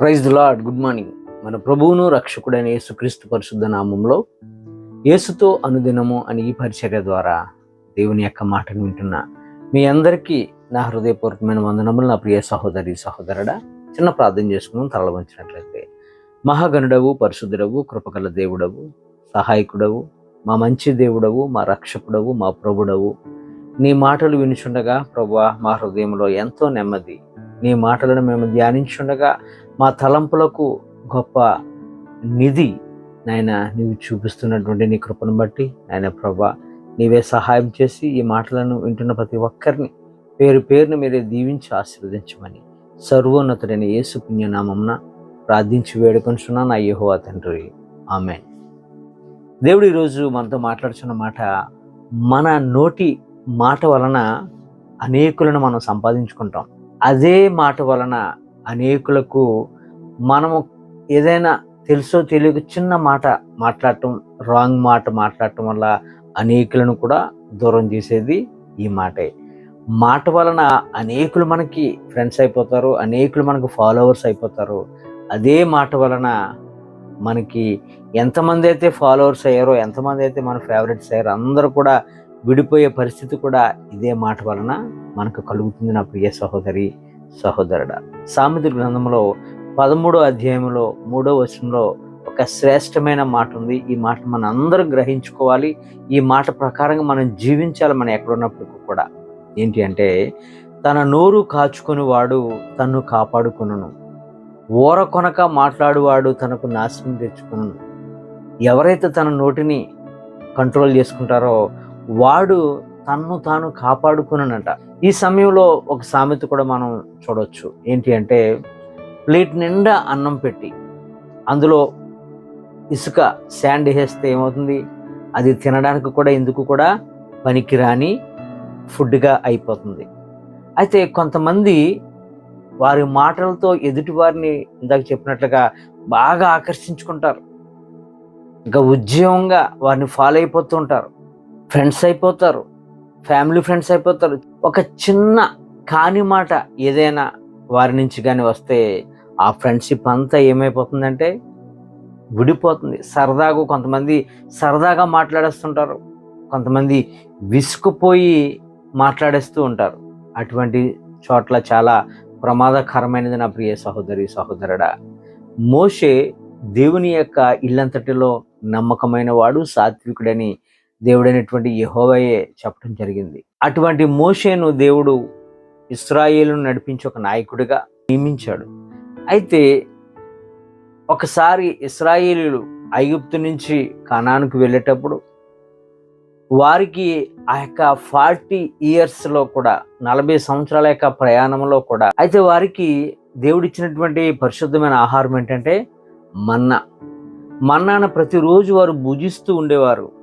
Praise lord good morning మన ప్రభువును రక్షకుడైన యేసుక్రీస్తు పరిశుద్ధ నామంలో యేసుతో అనుదినము అని ఈ పరిచర్య ద్వారా దేవుని యొక్క మాటను వింటున్న మీ అందరికీ నా హృదయపూర్వకమైన వందనములు నా ప్రియ సహోదరి సహోదరుడా చిన్న ప్రార్థన చేసుకుని తరల వంచినట్లయితే మహాగణుడవు పరిశుద్ధుడవు కృపగల దేవుడవు సహాయకుడవు మా మంచి దేవుడవు మా రక్షకుడవు మా ప్రభుడవు. నీ మాటలు వినుచుండగా ప్రభా మా హృదయంలో ఎంతో నెమ్మది. నీ మాటలను మేము ధ్యానించుండగా మా తలంపులకు గొప్ప నిధి నాయన నీవు చూపిస్తున్నటువంటి నీ కృపను బట్టి నాయన ప్రభా నీవే సహాయం చేసి ఈ మాటలను వింటున్న ప్రతి ఒక్కరిని పేరు పేరును మీరే దీవించి ఆశీర్వదించమని సర్వోన్నతుడైన యేసు పుణ్యనామంన ప్రార్థించి వేడుకొంచున్నా నా యెహోవా తండ్రి. ఆమె దేవుడు ఈరోజు మనతో మాట్లాడుతున్న మాట మన నోటి మాట వలన అనేకులను మనం సంపాదించుకుంటాం. అదే మాట వలన అనేకులకు మనము ఏదైనా తెలుసో తెలియక చిన్న మాట మాట్లాడటం రాంగ్ మాట మాట్లాడటం వల్ల అనేకులను కూడా దూరం చేసేది ఈ మాటే. మాట వలన అనేకులు మనకి ఫ్రెండ్స్ అయిపోతారు అనేకులు మనకు ఫాలోవర్స్ అయిపోతారు. అదే మాట వలన మనకి ఎంతమంది అయితే ఫాలోవర్స్ అయ్యారో ఎంతమంది అయితే మన ఫేవరెట్స్ అయ్యారో అందరూ కూడా విడిపోయే పరిస్థితి కూడా ఇదే మాట వలన మనకు కలుగుతుంది నా ప్రియ సహోదరి. సహోదరుడా. సామెత గ్రంథంలో పదమూడో అధ్యాయంలో మూడో వచనంలో ఒక శ్రేష్టమైన మాట ఉంది. ఈ మాట మనం అందరం గ్రహించుకోవాలి. ఈ మాట ప్రకారంగా మనం జీవించాలి. మనం ఎక్కడున్నప్పటికీ కూడా. ఏంటి అంటే తన నోరు కాచుకుని వాడు తన్ను కాపాడుకును ఓర కొనక మాట్లాడువాడు తనకు నాశనం తెచ్చుకును ఎవరైతే తన నోటిని కంట్రోల్ చేసుకుంటారో వాడు తన్ను తాను కాపాడుకునట ఈ సమయంలో ఒక సామెత కూడా మనం చూడవచ్చు ఏంటి అంటే ప్లేట్ నిండా అన్నం పెట్టి అందులో ఇసుక శాండ్ వేస్తే ఏమవుతుంది? అది తినడానికి కూడా ఎందుకు కూడా పనికిరాని ఫుడ్గా అయిపోతుంది. అయితే కొంతమంది వారి మాటలతో ఎదుటి వారిని ఇందాక చెప్పినట్లుగా బాగా ఆకర్షించుకుంటారు. ఇంకా ఉద్యమంగా వారిని ఫాలో అయిపోతూ ఉంటారు. ఫ్రెండ్స్ అయిపోతారు. ఫ్యామిలీ ఫ్రెండ్స్ అయిపోతారు. ఒక చిన్న కాని మాట ఏదైనా వారి నుంచి కానీ వస్తే ఆ ఫ్రెండ్షిప్ అంతా ఏమైపోతుందంటే విడిపోతుంది. సరదాగా కొంతమంది సరదాగా మాట్లాడేస్తుంటారు. కొంతమంది విసుకుపోయి మాట్లాడేస్తూ ఉంటారు. అటువంటి చోట్ల చాలా ప్రమాదకరమైనది నా ప్రియ సహోదరి సహోదరుడా. మోషే దేవుని యొక్క ఇల్లంతటిలో నమ్మకమైన వాడు సాత్వికుడని దేవుడైనటువంటి యహోవయే చెప్పడం జరిగింది. అటువంటి మోషేను దేవుడు ఇస్రాయేల్ను నడిపించే ఒక నాయకుడిగా నియమించాడు. అయితే ఒకసారి ఇస్రాయేలీలు ఐగుప్తు నుంచి కణానికి వెళ్ళేటప్పుడు వారికి ఆ యొక్క ఫార్టీ ఇయర్స్లో కూడా నలభై సంవత్సరాల యొక్క ప్రయాణంలో కూడా అయితే వారికి దేవుడిచ్చినటువంటి పరిశుద్ధమైన ఆహారం ఏంటంటే మన్నా. మన్నాను ప్రతిరోజు వారు భుజిస్తూ ఉండేవారు.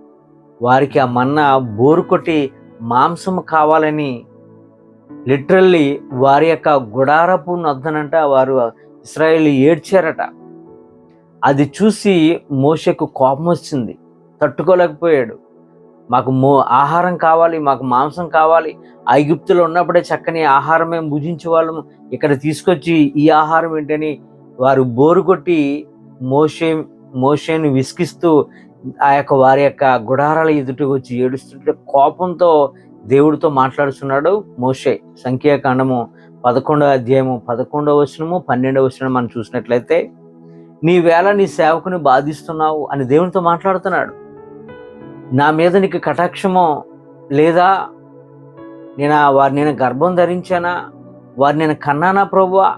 వారికి ఆ మన్నా బోరు కొట్టి మాంసం కావాలని లిటరల్లీ వారి యొక్క గుడారపు నద్దనంట వారు ఇస్రాయేల్ ఏడ్చారట. అది చూసి మోషకు కోపం వచ్చింది. తట్టుకోలేకపోయాడు. మాకు మో ఆహారం కావాలి మాకు మాంసం కావాలి. ఐగుప్తులో ఉన్నప్పుడే చక్కని ఆహారం మేము భుజించే వాళ్ళము ఇక్కడ తీసుకొచ్చి ఈ ఆహారం ఏంటని వారు బోరు కొట్టి మోషే మోషేను విసిగిస్తూ ఆ యొక్క వారి యొక్క గుడారాల ఎదుటకు వచ్చి ఏడుస్తుంటే కోపంతో దేవుడితో మాట్లాడుతున్నాడు మోషే. సంఖ్యాకాండము పదకొండవ అధ్యాయము పదకొండవ వచనము పన్నెండవ వచనం మనం చూసినట్లయితే నీ వేళ నీ సేవకుని బాధిస్తున్నావు అని దేవునితో మాట్లాడుతున్నాడు. నా మీద నీకు కటాక్షమో లేదా? నేను వారిని నేను గర్భం ధరించానా? వారు నేను కన్నానా ప్రభువా?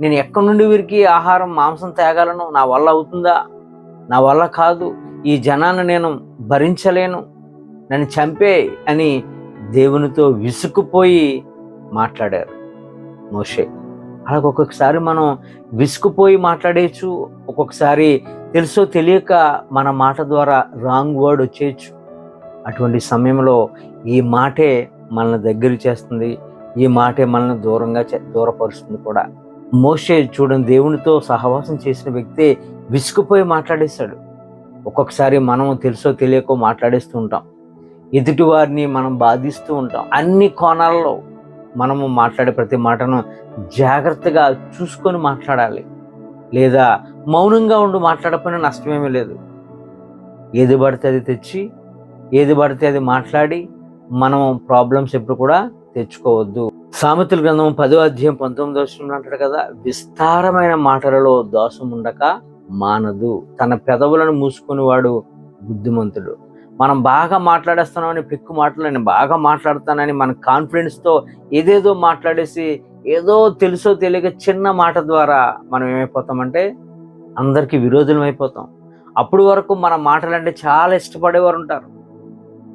నేను ఎక్కడి నుండి వీరికి ఆహారం మాంసం తేగలను? నా వల్ల అవుతుందా? నా వల్ల కాదు. ఈ జనాన్ని నేను భరించలేను. నన్ను చంపే అని దేవునితో విసుకుపోయి మాట్లాడారు మోషే. అలాగ ఒక్కొక్కసారి మనం విసుకుపోయి మాట్లాడేయచ్చు ఒక్కొక్కసారి తెలుసో తెలియక మన మాట ద్వారా రాంగ్ వర్డ్ వచ్చేయచ్చు. అటువంటి సమయంలో ఈ మాటే మనల్ని దగ్గర చేస్తుంది ఈ మాటే మనల్ని దూరంగా దూరపరుస్తుంది కూడా. మోషే చూడండి దేవునితో సహవాసం చేసిన వ్యక్తే విసుకుపోయి మాట్లాడేశాడు. ఒక్కొక్కసారి మనం తెలుసో తెలియకో మాట్లాడేస్తూ ఉంటాం. ఎదుటి వారిని మనం బాధిస్తూ ఉంటాం. అన్ని కోణాల్లో మనము మాట్లాడే ప్రతి మాటను జాగ్రత్తగా చూసుకొని మాట్లాడాలి. లేదా మౌనంగా ఉండి మాట్లాడకపోయినా నష్టమేమీ లేదు. ఏది పడితే అది తెచ్చి ఏది పడితే అది మాట్లాడి మనం ప్రాబ్లమ్స్ ఎప్పుడు కూడా తెచ్చుకోవద్దు. సామెతల గ్రంథం పదో అధ్యాయం పంతొమ్మిదో అంటాడు కదా విస్తారమైన మాటలలో దోషం ఉండక మానదు. తన పెదవులను మూసుకునేవాడు బుద్ధిమంతుడు. మనం బాగా మాట్లాడేస్తున్నామని పిక్కు మాటలు నేను బాగా మాట్లాడతానని మన కాన్ఫిడెన్స్తో ఏదేదో మాట్లాడేసి ఏదో తెలుసో తెలియక చిన్న మాట ద్వారా మనం ఏమైపోతామంటే అందరికీ విరోధులం అయిపోతాం. అప్పుడు వరకు మన మాటలంటే చాలా ఇష్టపడేవారు ఉంటారు.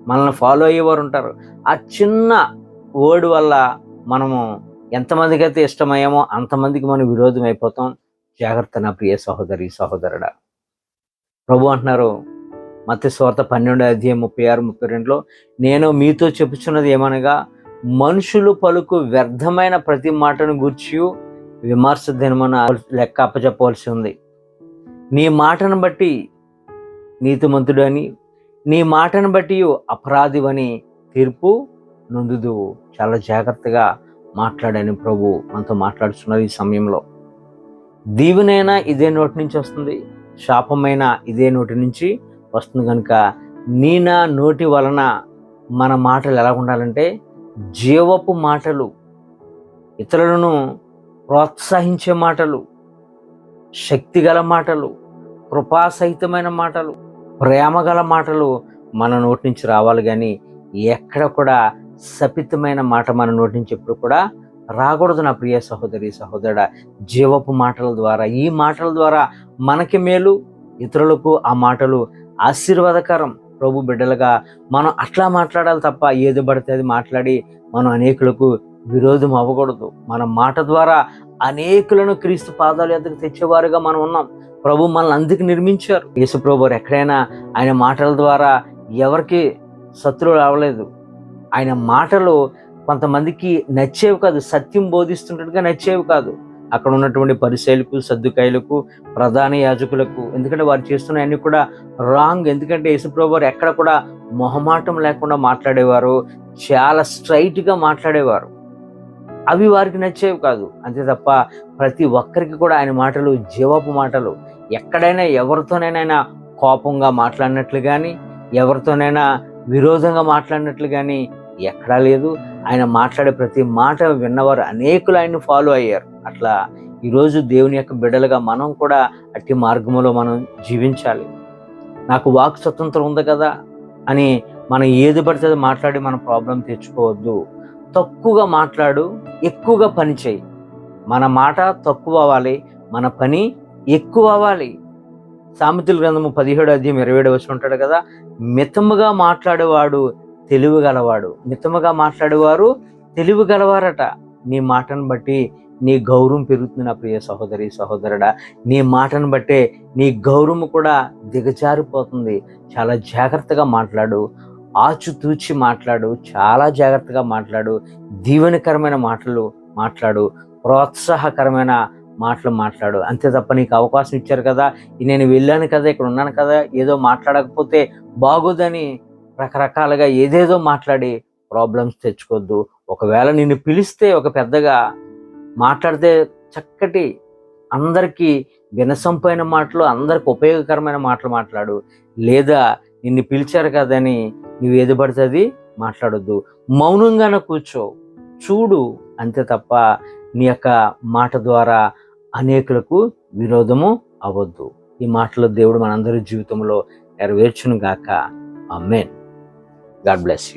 మనల్ని ఫాలో అయ్యేవారు ఉంటారు. ఆ చిన్న వర్డ్ వల్ల మనము ఎంతమందికి అయితే ఇష్టమయ్యామో అంతమందికి మనం విరోధం అయిపోతాం. జాగ్రత్త నా ప్రియ సహోదరి సహోదరుడా? ప్రభు అంటున్నారు మత్స్య స్వార్థ పన్నెండు అధ్యాయం ముప్పై ఆరు ముప్పై రెండులో నేను మీతో చెప్పుచున్నది ఏమనగా మనుషులు పలుకు వ్యర్థమైన ప్రతి మాటను గూర్చి విమర్శ దినమన లెక్క అప్పచెప్పవలసి ఉంది. నీ మాటను బట్టి నీతిమంతుడు అని నీ మాటను బట్టి అపరాధివని తీర్పు నొందుదు చాలా జాగ్రత్తగా మాట్లాడని ప్రభు మనతో మాట్లాడుతున్నారు ఈ సమయంలో. దీవెనైనా ఇదే నోటి నుంచి వస్తుంది శాపమైన ఇదే నోటి నుంచి వస్తుంది కనుక నీ నా నోటి వలన మన మాటలు ఎలా ఉండాలంటే జీవపు మాటలు ఇతరులను ప్రోత్సహించే మాటలు శక్తిగల మాటలు కృపాసహితమైన మాటలు ప్రేమగల మాటలు మన నోటి నుంచి రావాలి కానీ ఎక్కడ కూడా సపితమైన మాట మన నోటి నుంచి ఎప్పుడు కూడా రాకూడదు నా ప్రియ సహోదరి సహోదరుడ. జీవపు మాటల ద్వారా ఈ మాటల ద్వారా మనకి మేలు ఇతరులకు ఆ మాటలు ఆశీర్వాదకరం. ప్రభు బిడ్డలుగా మనం అట్లా మాట్లాడాలి తప్ప ఏది పడితే అది మాట్లాడి మనం అనేకులకు విరోధం అవ్వకూడదు. మన మాట ద్వారా అనేకులను క్రీస్తు పాదాలు ఎద్దకు తెచ్చేవారుగా మనం ఉన్నాం. ప్రభు మనల్ని అందుకు నిర్మించారు. యేసు ప్రభు ఎక్కడైనా ఆయన మాటల ద్వారా ఎవరికి శత్రువులు రావలేదు ఆయన మాటలు కొంతమందికి నచ్చేవి కాదు. సత్యం బోధిస్తుంటట్టుగా నచ్చేవి కాదు. అక్కడ ఉన్నటువంటి పరిశైలకు సర్దుకాయలకు ప్రధాన యాజకులకు ఎందుకంటే వారు చేస్తున్న అన్ని కూడా రాంగ్. ఎందుకంటే యేసుప్రభు వారు ఎక్కడ కూడా మొహమాటం లేకుండా మాట్లాడేవారు. చాలా స్ట్రైట్గా మాట్లాడేవారు. అవి వారికి నచ్చేవి కాదు. అంతే తప్ప ప్రతి ఒక్కరికి కూడా ఆయన మాటలు జీవపు మాటలు. ఎక్కడైనా ఎవరితోనైనా కోపంగా మాట్లాడినట్లు కానీ ఎవరితోనైనా విరోధంగా మాట్లాడినట్లు కానీ ఎక్కడా లేదు. ఆయన మాట్లాడే ప్రతి మాట విన్నవారు అనేకులు ఆయన్ని ఫాలో అయ్యారు. అట్లా ఈరోజు దేవుని యొక్క బిడ్డలుగా మనం కూడా అట్టి మార్గంలో మనం జీవించాలి. నాకు వాక్ స్వతంత్రం ఉంది కదా అని మనం ఏది పడితే అది మాట్లాడి మన ప్రాబ్లం తెచ్చుకోవద్దు తక్కువగా మాట్లాడు ఎక్కువగా పని చేయి. మన మాట తక్కువ అవ్వాలి మన పని ఎక్కువ అవ్వాలి. సామెతల గ్రంథము పదిహేడు అధ్యాయం ఇరవై ఏడు వచ్చి ఉంటాడు కదా మితముగా మాట్లాడేవాడు తెలివి గలవాడు మితముగా మాట్లాడేవారు తెలివి గలవారట నీ మాటను బట్టి నీ గౌరవం పెరుగుతుంది నా ప్రియ సహోదరి సహోదరుడా. నీ మాటను బట్టే నీ గౌరవం కూడా దిగజారిపోతుంది. చాలా జాగ్రత్తగా మాట్లాడు. ఆచుతూచి మాట్లాడు. చాలా జాగ్రత్తగా మాట్లాడు. దీవెనకరమైన మాటలు మాట్లాడు. ప్రోత్సాహకరమైన మాటలు మాట్లాడు. అంతే తప్ప నీకు అవకాశం ఇచ్చారు కదా. నేను వెళ్ళాను కదా ఇక్కడ ఉన్నాను కదా ఏదో మాట్లాడకపోతే బాగోదని రకరకాలుగా ఏదేదో మాట్లాడి ప్రాబ్లమ్స్ తెచ్చుకోవద్దు ఒకవేళ నిన్ను పిలిస్తే ఒక పెద్దగా మాట్లాడితే చక్కటి అందరికీ వినసంపైన మాటలు అందరికి ఉపయోగకరమైన మాటలు మాట్లాడు. లేదా నిన్ను పిలిచారు కదని నువ్వు ఏది పడుతుంది మాట్లాడొద్దు. మౌనంగానే కూర్చో. చూడు అంతే తప్ప నీ యొక్క మాట ద్వారా అనేకులకు విరోధము అవ్వద్దు. ఈ మాటలు దేవుడు మనందరి జీవితంలో నెరవేర్చును గాక అమ్మేన్ God bless you.